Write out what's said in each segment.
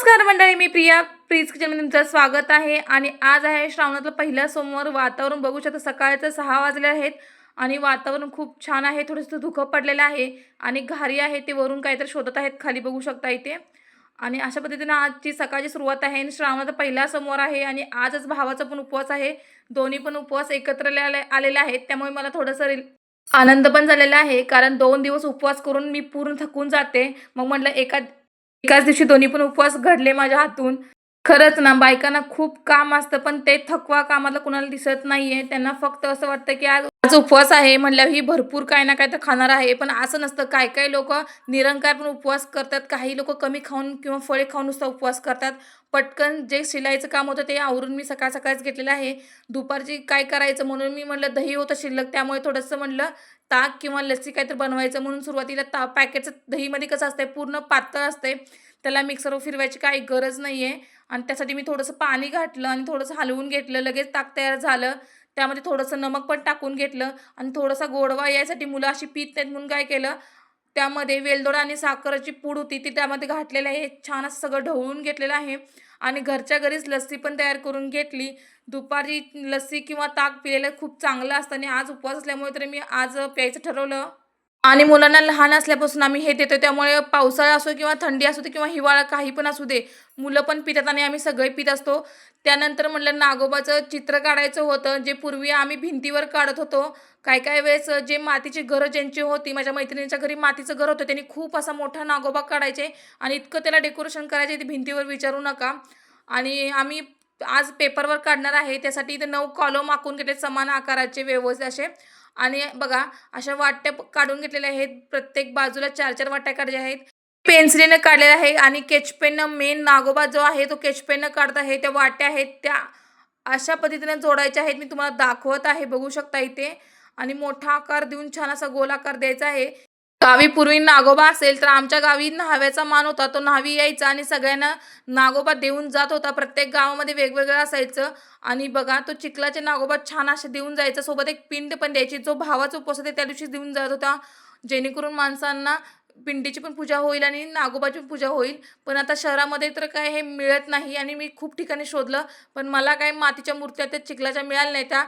नमस्कार मंडळी मी प्रिया. प्रीज किचनमध्ये तुमचं स्वागत आहे. आणि आज आहे श्रावणातलं पहिला सोमवार. वातावरण बघू शकता सकाळचं सहा वाजले आहेत आणि वातावरण खूप छान आहे. थोडंसं धुकं पडलेलं आहे आणि घारी आहे. ते वरून काहीतरी शोधत आहेत खाली बघू शकता इथे. आणि अशा पद्धतीनं आजची सकाळची सुरुवात आहे आणि श्रावणाचा पहिला सोमवार आहे आणि आजच भावाचा पण उपवास आहे. दोन्ही पण उपवास एकत्र आलेला आलेले आहेत. त्यामुळे मला थोडंसं रिल आनंद पण झालेला आहे. कारण दोन दिवस उपवास करून मी पूर्ण थकून जाते. मग म्हटलं एका एकाच दिवशी दोन्ही पण उपवास घडले माझ्या हातून. खरंच ना बायकांना खूप काम असतं पण ते थकवा कामाला कुणाला दिसत नाहीये. त्यांना फक्त असं वाटतं की आज आज उपवास आहे म्हणल्यावर ही भरपूर काय ना काय तर खाणार आहे. पण असं नसतं. काय काय लोक निरंकार पण उपवास करतात. काही लोक कमी खाऊन किंवा फळे खाऊन नुसता उपवास करतात. पटकन जे शिलाईचं काम होतं ते आवरून मी सकाळ सकाळच घेतलेलं आहे. दुपारची काय करायचं म्हणून मी म्हटलं दही होतं शिल्लक त्यामुळे थोडंसं म्हटलं ताक किंवा लस्सी काहीतरी बनवायचं म्हणून सुरुवातीला ता पॅकेटचं दहीमध्ये कसं असतंय पूर्ण पातळ असते त्याला मिक्सरवर फिरवायची काही गरज नाही आहे आणि त्यासाठी मी थोडंसं पाणी घातलं आणि थोडंसं हलवून घेतलं. लगेच ताक तयार झालं. त्यामध्ये थोडंसं नमक पण टाकून घेतलं आणि थोडासा गोडवा यायसाठी मुलं अशी पीत नाहीत म्हणून काय केलं त्यामध्ये वेलदोडा आणि साखरेची पूड होती ती त्यामध्ये घातलेलं आहे. छान असं सगळं ढवळून घेतलेलं आहे आणि घरच्या घरीच लस्सी पण तयार करून घेतली. दुपारी लस्सी किंवा ताक पिलेलं खूप चांगलं असतं आणि आज उपवास असल्यामुळे तर मी आज प्यायचं ठरवलं. आणि मुलांना लहान असल्यापासून आम्ही हे देतो त्यामुळे पावसाळा असो किंवा थंडी असू दे किंवा हिवाळा काही पण असू दे मुलं पण पितात आणि आम्ही सगळे पित असतो. त्यानंतर म्हटलं नागोबाचं चित्र काढायचं होतं जे पूर्वी आम्ही भिंतीवर काढत होतो. काय काय वेळेस जे मातीची घरं ज्यांची होती माझ्या मैत्रिणीच्या घरी मातीचं घर होतं त्यांनी खूप असा मोठा नागोबा काढायचे आणि इतकं त्याला डेकोरेशन करायचे ते भिंतीवर विचारू नका. आणि आम्ही आज पेपरवर काढणार आहे त्यासाठी इथे नऊ कॉलम आखून घेतले समान आकाराचे व्यवस्थित असे. आणि बघा अशा वाट्या काढून घेतलेल्या आहेत प्रत्येक बाजूला चार चार वाट्या काढल्या आहेत. पेन्सिलीनं काढलेला आहे आणि केचपेननं मेन नागोबा जो आहे तो केचपेननं काढत आहे त्या वाट्या आहेत त्या अशा पद्धतीने जोडायच्या आहेत. मी तुम्हाला दाखवत आहे बघू शकता इथे. आणि मोठा आकार देऊन छान असा गोल आकार द्यायचा आहे. गावी पूर्वी नागोबा असेल तर आमच्या गावी न्हाव्याचा मान होता तो न्हावी यायचा आणि सगळ्यांना नागोबा देऊन जात होता. प्रत्येक गावामध्ये वेगवेगळं असायचं. आणि बघा तो चिखलाचे नागोबा छान असे देऊन जायचा. सोबत एक पिंड पण द्यायची जो भावाचा उपवास होते त्या दिवशी देऊन जात होता. जेणेकरून माणसांना पिंडीची पण पूजा होईल आणि नागोबाची पण पूजा होईल. पण आता शहरामध्ये तर काय हे मिळत नाही आणि मी खूप ठिकाणी शोधलं. पण मला काय मातीच्या मूर्त्या त्या चिखलाच्या मिळाल्या नाही त्या.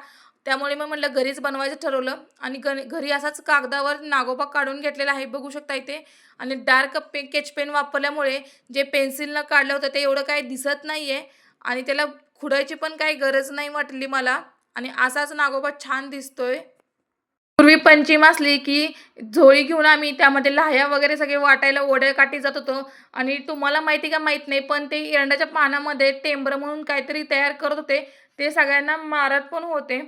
त्यामुळे मग म्हटलं घरीच बनवायचं ठरवलं. आणि घ घरी असाच कागदावर नागोबा काढून घेतलेला आहे बघू शकता इथे. आणि डार्क पे केच पेन वापरल्यामुळे जे पेन्सिलनं काढलं होतं ते एवढं काही दिसत नाही आहे आणि त्याला खुडायची पण काही गरज नाही वाटली मला. आणि असाच नागोबा छान दिसतोय. पूर्वी पंचम असली की झोळी घेऊन आम्ही त्यामध्ये लाह्या वगैरे सगळे वाटायला ओढ्या काठी जात होतो. आणि तुम्हाला माहिती का माहीत नाही पण ते एरंडाच्या पानामध्ये टेंबर म्हणून काहीतरी तयार करत होते. ते सगळ्यांना मारत पण होते.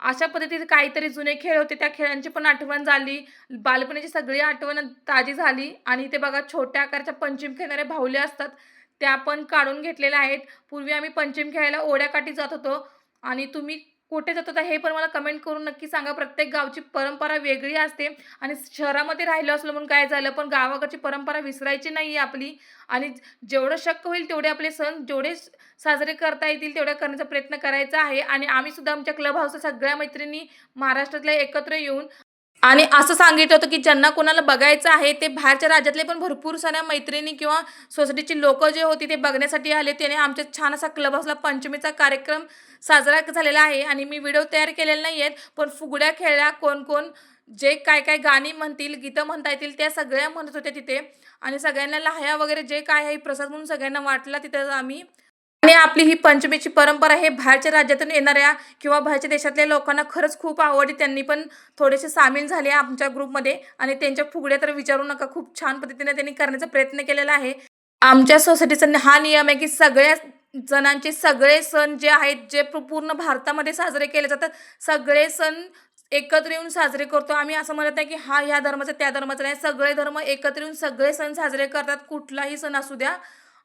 अशा पद्धतीचे काहीतरी जुने खेळ होते. त्या खेळांची पण आठवण झाली. बालपणीची सगळी आठवण ताजी झाली. आणि ते बघा छोट्या आकारच्या पंचम खेळणाऱ्या भावल्या असतात. त्या पण काढून घेतलेल्या आहेत. पूर्वी आम्ही पंचम खेळायला ओढ्याकाठी जात होतो. आणि तुम्ही कुठे जात होता हे पण मला कमेंट करून नक्की सांगा. प्रत्येक गावची परंपरा वेगळी असते आणि शहरामध्ये राहिलो असलो म्हणून काय झालं? पण गावाकडची परंपरा विसरायची नाही आहे आपली. आणि जेवढं शक्य होईल तेवढे आपले सण जेवढे साजरे करता येतील तेवढ्या करण्याचा प्रयत्न करायचा आहे. आणि आम्ही सुद्धा आमच्या क्लब हाऊसच्या सगळ्या मैत्रिणी महाराष्ट्रातल्या एकत्र येऊन आणि असं सांगितलं होतं की ज्यांना कोणाला बघायचं आहे ते बाहेरच्या राज्यातले पण भरपूर साऱ्या मैत्रिणी किंवा सोसायटीची लोक जे होती ते बघण्यासाठी आले. त्याने आमच्या छान असा क्लब हाऊसला पंचमीचा कार्यक्रम साजरा झालेला आहे आणि मी व्हिडिओ तयार केलेले नाही आहेत पण फुगड्या खेळल्या कोण कोण जे काय काय गाणी म्हणतील गीतं म्हणता येतील त्या सगळ्या म्हणत होत्या तिथे. आणि सगळ्यांना लाह्या वगैरे जे काय आहे प्रसाद म्हणून सगळ्यांना वाटला तिथं आम्ही आणि आपली ही पंचमीची परंपरा हे बाहेरच्या राज्यातून येणाऱ्या किंवा बाहेरच्या देशातल्या लोकांना खरंच खूप आवडली त्यांनी पण थोडेसे सामील झाले आमच्या ग्रुपमध्ये आणि त्यांच्या फुगड्या तर विचारू नका खूप छान पद्धतीने त्यांनी करण्याचा प्रयत्न केलेला आहे. आमच्या सोसायटीचा हा नियम आहे की सगळ्या जणांचे सगळे सण जे आहेत जे पूर्ण भारतामध्ये साजरे केले जातात सगळे सण एकत्र येऊन साजरे करतो. आम्ही असं म्हणत नाही की हा ह्या धर्माचा त्या धर्माचा नाही. सगळे धर्म एकत्र येऊन सगळे सण साजरे करतात. कुठलाही सण असू द्या.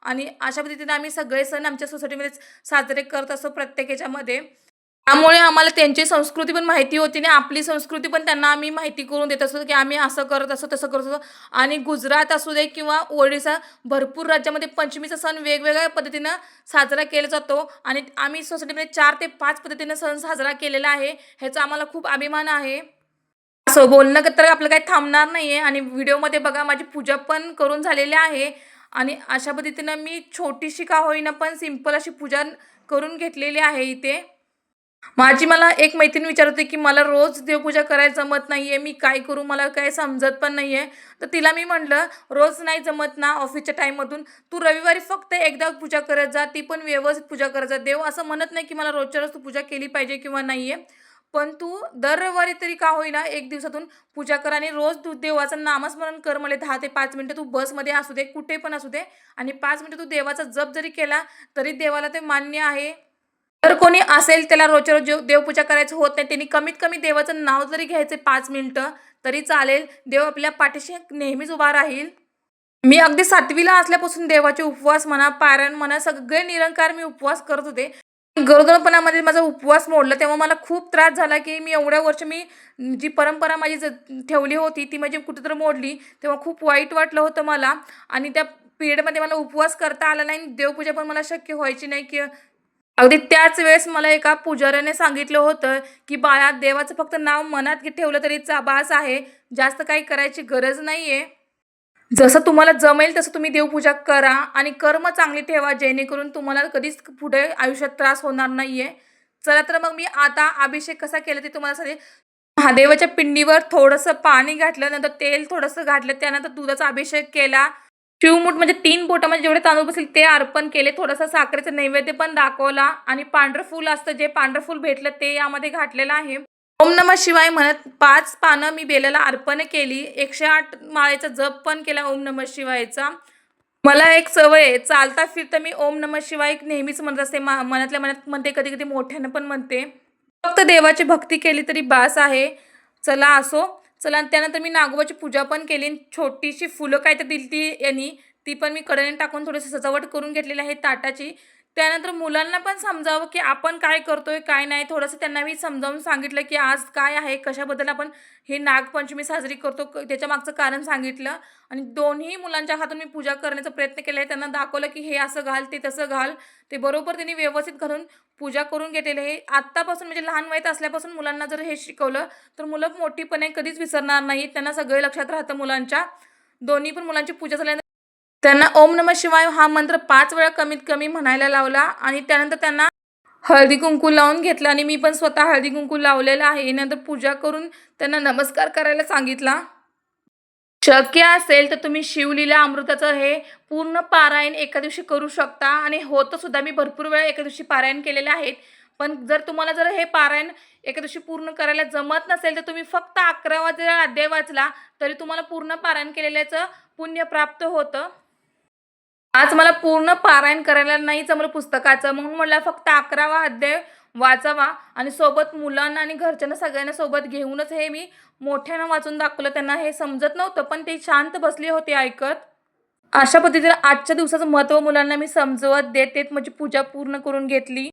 आणि अशा पद्धतीने आम्ही सगळे सण आमच्या सोसायटीमध्ये साजरे करत असतो प्रत्येक याच्यामध्ये त्यामुळे आम्हाला त्यांची संस्कृती पण माहिती होती आणि आपली संस्कृती पण त्यांना आम्ही माहिती करून देत असतो की आम्ही असं करत असतो तसं करत असतो. आणि गुजरात असू दे किंवा ओडिसा भरपूर राज्यामध्ये पंचमीचा सण वेगवेगळ्या पद्धतीनं साजरा केला जातो. आणि आम्ही सोसायटीमध्ये चार ते पाच पद्धतीनं सण साजरा केलेला आहे ह्याचा आम्हाला खूप अभिमान आहे. असं बोलणं तर आपलं काही थांबणार नाही आहे आणि व्हिडिओमध्ये बघा माझी पूजा पण करून झालेली आहे. आणि अशा पद्धतीनं मी छोटीशी का होईना पण सिंपल अशी पूजा करून घेतलेली आहे इथे. माझी मला एक मैत्रीण विचारत होती की मला रोज देवपूजा करायला जमत नाही आहे मी काय करू मला काय समजत पण नाही आहे तर तिला मी म्हटलं रोज नाही जमत ना ऑफिसच्या टाईममधून तू रविवारी फक्त एकदा पूजा करत जा ती पण व्यवस्थित पूजा करत जा. देव असं म्हणत नाही की मला रोजच्या रोज तू पूजा केली पाहिजे किंवा नाही आहे पण तू दरवारी तरी का होईना एक दिवसातून पूजा कर आणि रोज तू देवाचं नामस्मरण कर मला दहा ते पाच मिनटं तू बसमध्ये असू दे कुठे पण असू दे. आणि पाच मिनटं तू देवाचा जप जरी केला तरी देवाला ते मान्य आहे. जर कोणी असेल त्याला रोजच्या रोज देवपूजा करायचं होत नाही त्यांनी कमीत कमी देवाचं नाव जरी घ्यायचे पाच मिनटं तरी चालेल. देव आपल्या पाठीशी नेहमीच उभा राहील. मी अगदी सातवीला असल्यापासून देवाचे उपवास म्हणा पारायण म्हणा सगळे निरंकार मी उपवास करत होते. गरोदरपणामध्ये माझा उपवास मोडला तेव्हा मला खूप त्रास झाला की मी एवढ्या वर्ष मी जी परंपरा माझी ज ठेवली होती ती माझी कुठेतरी मोडली तेव्हा खूप वाईट वाटलं होतं मला. आणि त्या पिरियडमध्ये मला उपवास करता आला नाही देवपूजा पण मला शक्य व्हायची नाही की अगदी त्याच वेळेस मला एका पुजाऱ्याने सांगितलं होतं की बाळा देवाचं फक्त नाव मनात ठेवलं तरी बास आहे जास्त काही करायची गरज नाही आहे जसं तुम्हाला जमेल तसं तुम्ही देवपूजा करा आणि कर्म चांगली ठेवा जेणेकरून तुम्हाला कधीच पुढे आयुष्यात त्रास होणार नाही आहे चला तर मग मी आता अभिषेक कसा केला ते तुम्हाला सांगते. महादेवाच्या पिंडीवर थोडंसं पाणी घातलं नंतर तेल थोडंसं घातलं त्यानंतर दुधाचा अभिषेक केला. शिवमूठ म्हणजे तीन बोटामध्ये म्हणजे जेवढे तांदूळ बसेल ते अर्पण केले थोडंसं साखरेचं नैवेद्य पण दाखवला आणि पांढरं फूल असतं जे पांढरं फूल भेटलं ते यामध्ये घातलेलं आहे. ओम नमः शिवाय म्हणत पाच पानं मी बेलाला अर्पण केली. एकशे आठ माळेचा जप पण केला ओम नमः शिवायचा. मला एक सवय आहे चालता फिरता मी ओम नमः शिवाय नेहमीच म्हणत असते. मा मनातल्या मनात म्हणते कधी कधी मोठ्यानं पण म्हणते. फक्त देवाची भक्ती केली तरी बास आहे. चला असो. चला आणि त्यानंतर मी नागोबाची पूजा पण केली आणि छोटीशी फुलं काय तर दिली ती यांनी. ती पण मी कडेने टाकून थोडीशी सजावट करून घेतलेली आहे ताटाची. त्यानंतर मुलांना पण समजावं की आपण काय करतोय काय नाही. थोडंसं त्यांना मी समजावून सांगितलं की आज काय आहे कशाबद्दल आपण हे नागपंचमी साजरी करतो त्याच्या मागचं कारण सांगितलं. आणि दोन्ही मुलांच्या हातून मी पूजा करण्याचा प्रयत्न केला आहे त्यांना दाखवलं की हे असं घाल ते तसं घाल. ते बरोबर त्यांनी व्यवस्थित घालून पूजा करून घेतलेले हे आत्तापासून म्हणजे लहान वयात असल्यापासून मुलांना जर हे शिकवलं तर मुलं मोठीपणे कधीच विसरणार नाही त्यांना सगळे लक्षात राहतं मुलांच्या. दोन्ही पण मुलांची पूजा झाल्यानंतर त्यांना ओम नमः शिवाय हा मंत्र पाच वेळा कमीत कमी म्हणायला लावला आणि त्यानंतर त्यांना हळदी कुंकू लावून घेतलं आणि मी पण स्वतः हळदी कुंकू लावलेला आहे. नंतर पूजा करून त्यांना नमस्कार करायला सांगितला. शक्य असेल तर तुम्ही शिवलीला अमृताचं हे पूर्ण पारायण एका दिवशी करू शकता आणि होतं सुद्धा मी भरपूर वेळा एका दिवशी पारायण केलेले आहेत पण जर तुम्हाला जर हे पारायण एका दिवशी पूर्ण करायला जमत नसेल तर तुम्ही फक्त अकरा वाजेला अध्याय वाचला तरी तुम्हाला पूर्ण पारायण केलेल्याचं पुण्य प्राप्त होतं. आज मला पूर्ण पारायण करायला नाही जमलं पुस्तकाचं. म्हणून म्हटलं फक्त अकरावा अध्याय वाचावा आणि सोबत मुलांना आणि घरच्यांना सगळ्यांना सोबत घेऊनच हे मी मोठ्यानं वाचून दाखवलं. त्यांना हे समजत नव्हतं पण ते शांत बसले होते ऐकत. अशा पद्धतीने आजच्या दिवसाचं महत्त्व मुलांना मी समजवत देत देत माझी पूजा पूर्ण करून घेतली.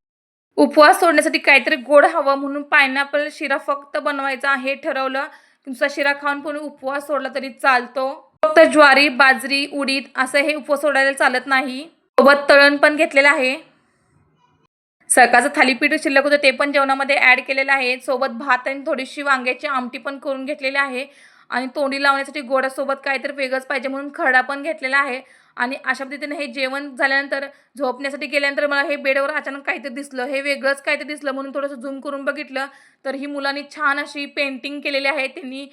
उपवास सोडण्यासाठी काहीतरी गोड हवं म्हणून पायनॅपल शिरा फक्त बनवायचा हे ठरवलं. तुमचा शिरा खाऊन पण उपवास सोडला तरी चालतो. फक्त ज्वारी बाजरी उडीद असं हे उपवास सोडायला चालत नाही. सोबत तळण पण घेतलेलं आहे. सकाळचं थालीपीठ शिल्लक होतं ते पण जेवणामध्ये ॲड केलेलं आहे. सोबत भात आणि थोडीशी वांग्याची आमटी पण करून घेतलेली आहे. आणि तोंडी लावण्यासाठी गोडासोबत काहीतरी वेगळंच पाहिजे म्हणून खडा पण घेतलेला आहे. आणि अशा पद्धतीने हे जेवण झाल्यानंतर झोपण्यासाठी गेल्यानंतर मला हे बेडवर अचानक काहीतरी दिसलं. हे वेगळंच काहीतरी दिसलं म्हणून थोडंसं झूम करून बघितलं. तर ही मुलांनी छान अशी पेंटिंग केलेली आहे. त्यांनी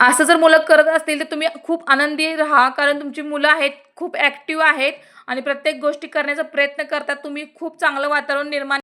असं जर मुलं करत असतील तर तुम्ही खूप आनंदी राहा कारण तुमची मुलं आहेत खूप ॲक्टिव्ह आहेत आणि प्रत्येक गोष्टी करण्याचा प्रयत्न करतात. तुम्ही खूप चांगलं वातावरण निर्माण